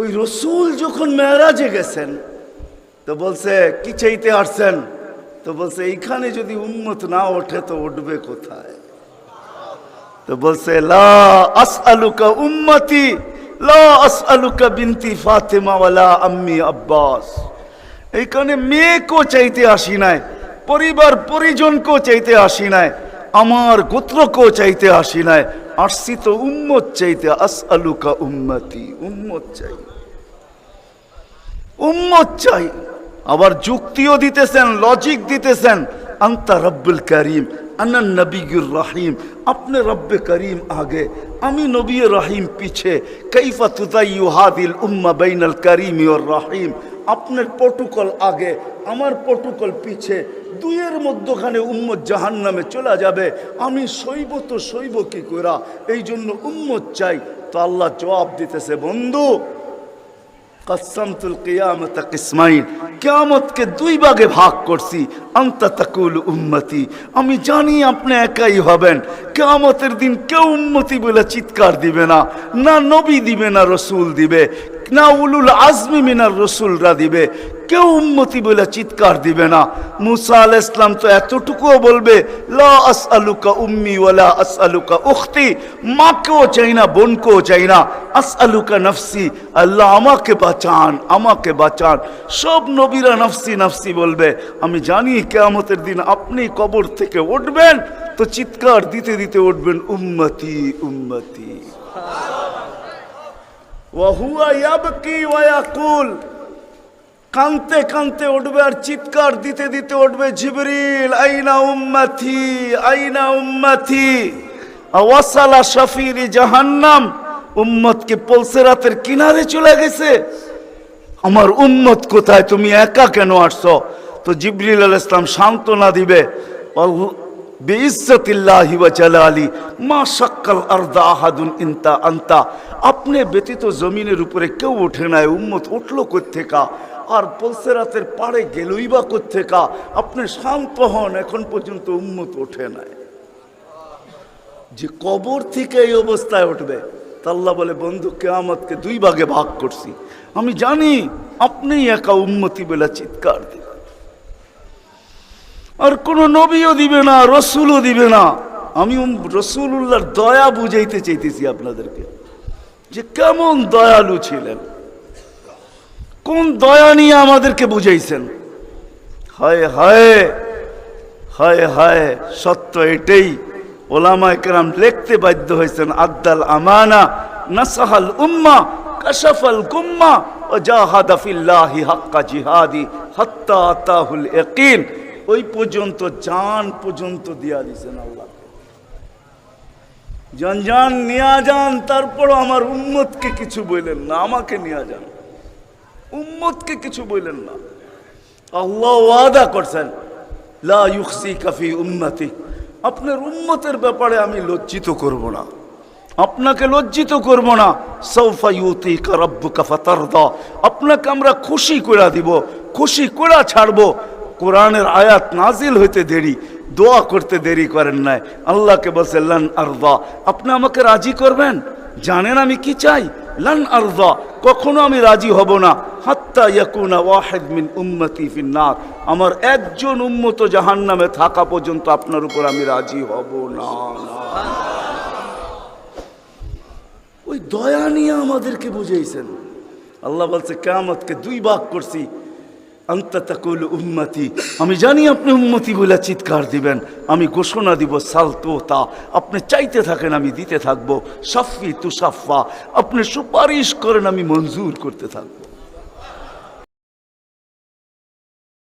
ওই রসুল যখন মেয়েরাজে গেছেন, তো বলছে, কি চাইতে আসছেন? তো বলছে, এইখানে যদি উন্মত না ওঠে তো উঠবে কোথায়? তো বলছে, লা আসআলুকা উম্মতি, লা আসআলুকা বিনতি ফাতেমা ওয়ালা আম্মি আব্বাস। এইখানে মেয়েকেও চাইতে আসি নাই, পরিবার পরিজনকেও চাইতে আসি নাই, আমার গোত্রকেও চাইতে আসি নাই আসছি তো উম্মত চাইতে আস আলুকা উম্মতি, উম্মত চাই। উম্মত চাই। আবার যুক্তিও দিতেছেন লজিক দিতেছেন। আন্তা রব্বুল করিম। আনান নবীর রহিম, আপনি রব্বে করিম আগে, আমি নবী রাহিম পিছে কৈফা তুদাইয়ু হাদিল উম্মা বাইনাল করিম ওর রহিম, আপনার প্রটোকল আগে, আমার প্রটোকল পিছে, দুইয়ের মধ্যখানে উম্মত জাহান নামে চলে যাবে, আমি সইব তো সইব কি করা এই জন্য উম্মত চাই, তো আল্লাহ জবাব দিতেছে, বন্ধু কসমতুল কিয়ামত কিসমাইন। কিয়ামতকে দুই ভাগে ভাগ করছি। আন্তা তাকুল উম্মতি। আমি জানি আপনি একাই হবেন। কিয়ামতের দিন কেউ উম্মতি বলে চিৎকার দিবে না না নবী দিবে, না রসুল দিবে। না উলুল আজমি মিনার রসুলরা দিবে। কেউ উন্মতি বলে চিৎকার দিবে না। মুসা আল ইসলাম তো এতটুকুও বলবে, লা আসআলুকা উম্মি ওয়ালা আসআলুকা উখতি, মাকেও চাই না, বোনকেও চাই না। আসআলুকা নফসি, আল্লাহ আমাকে বাঁচান আমাকে বাঁচান। সব নবীরা নফসি নফসি বলবে, আমি জানি কেয়ামতের দিন আপনি কবর থেকে উঠবেন। তো চিৎকার দিতে দিতে উঠবেন, উম্মতি উম্মতি। ওয়াহুয়া ইয়াবকি ওয়া ইয়াকুল। কানতে কানতে উঠবে আর চিৎকার দিতে দিতে উঠবে, জিবরিল, আইনা উম্মাথি আইনা উম্মতি। ওয়াসালা শফিরি জাহান্নাম, উম্মতকে পলসেরাতের কিনারে চলে গেছে। আমার উম্মত কোথায়? তুমি একা কেন আসছো? তো জিবরিল আল ইসলাম সান্ত্বনা দিবে। মা আপনি ব্যতীত জমিনের উপরে কেউ ওঠে নাই, উম্মত উঠল কোত্থেকা? আর পলসেরাতের পাড়ে গেলই বা কোত্থেকা? আপনি শান্ত হন, এখন পর্যন্ত উম্মত ওঠে নাই। যে কবর থেকে এই অবস্থায় উঠবে তাল্লা বলে, বন্ধু, কেয়ামতকে দুই ভাগে ভাগ করছি। আমি জানি আপনি একা উন্মতি বেলা চিৎকার দিবেন আর কোন নবীও দিবে না, রসুলও দিবে না। আমি রসুল্লাহর দয়া বুঝাইতে চাইতেছি আপনাদেরকে যে কেমন দয়ালু ছিলেন। কোন দয়া নিয়ে আমাদেরকে বুঝাইছেন। হায় হায় হায় হায়, সত্য এটাই। ওলামা একরাম লিখতে বাধ্য হয়েছেন, আদ্দাল আমানা নাসাহাল উম্মা, কাশাফাল গুম্মা ও জাহাদা ফিল্লাহি হাক্কা জিহাদি হাত্তা আতাহুল ইয়াকিন ওই পর্যন্ত, জান পর্যন্ত দিয়া দিছেন আল্লাহ। যান যান নিয়া যান, তারপর আমার উম্মতকে কিছু বললেন না, আমাকে নিয়া যান। উম্মতকে কিছু বললেন না। আল্লাহ ওয়াদা করছেন, লা ইউখসি কাফি উম্মতি, আপনার উম্মতের ব্যাপারে আমি লজ্জিত করব না। আপনাকে লজ্জিত করব না সৌফা ইউতি রব্বুকা ফাতারদা, আপনাকে আমরা খুশি করে দিব, খুশি করে ছাড়বো কোরআনের আয়াত নাজিল হইতে দেরি, দোয়া করতে দেরি করেন নাই। আল্লাহকে বলছে, লান আরদা। আপনি আমাকে রাজি করবেন? জানেন আমি কি চাই? লান আরদা, কখনো আমি রাজি হব না। হাত্তা ইয়াকুনা ওয়াহিদ মিন উম্মতি ফিন্নার। আমার একজন উম্মত জাহান্নামে থাকা পর্যন্ত আপনার উপর আমি রাজি হব না। ওই দয়া নিয়ে আমাদেরকে বুঝাইছেন। আল্লাহ বলছে, কেয়ামতকে দুই ভাগ করছি। উম্মতি। আমি জানি আপনি উন্মতি বলে চিৎকার দিবেন। আমি ঘোষণা দিব সালতো তা আপনি চাইতে থাকেন, আমি দিতে থাকব। সাফি তুসাফা আপনি সুপারিশ করেন, আমি মঞ্জুর করতে থাকব।